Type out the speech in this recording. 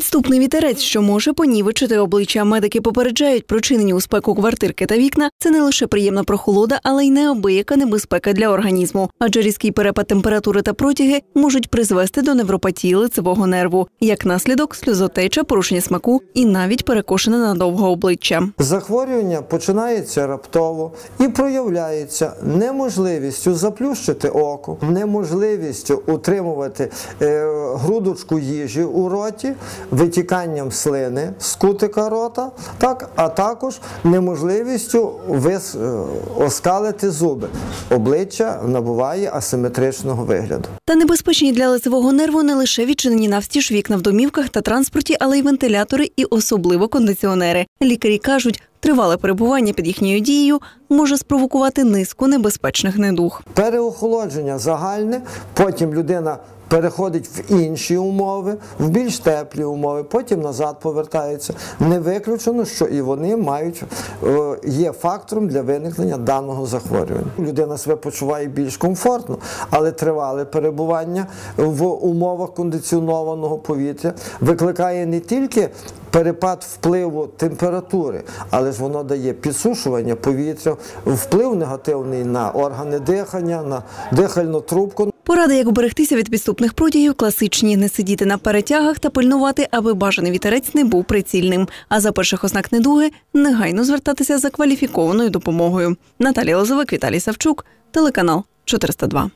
Підступний вітерець, що може понівечити обличчя. Медики попереджають про чинені у спеку квартирки та вікна. Це не лише приємна прохолода, але й неабияка небезпека для організму. Адже різкий перепад температури та протяги можуть призвести до невропатії лицевого нерву, як наслідок сльозотеча, порушення смаку і навіть перекошене надовго обличчя. Захворювання починається раптово і проявляється неможливістю заплющити око, неможливістю утримувати е, грудочку їжі у роті, витіканням слини з кутика рота, так, а також неможливістю вис, е, оскалити зуби. Обличчя набуває асиметричного вигляду. Та небезпечні для лицевого нерву не лише відчинені навстіж вікна в домівках та транспорті, але й вентилятори і особливо кондиціонери. Лікарі кажуть, тривале перебування під їхньою дією може спровокувати низку небезпечних недуг. Переохолодження загальне, потім людина переходить в інші умови, в більш теплі умови, потім назад повертається. Не виключено, що і вони мають е, є фактором для виникнення даного захворювання. Людина себе почуває більш комфортно, але тривале перебування в умовах кондиціонованого повітря викликає не тільки перепад впливу температури, але ж воно дає підсушування повітря, вплив негативний на органи дихання, на дихальну трубку. Поради, як уберегтися від підступних протягів, класичні не сидіти на перетягах та пильнувати, аби бажаний вітерець не був прицільним. А за перших ознак недуги негайно звертатися за кваліфікованою допомогою. Наталія Лозовик, Віталій Савчук, телеканал 402.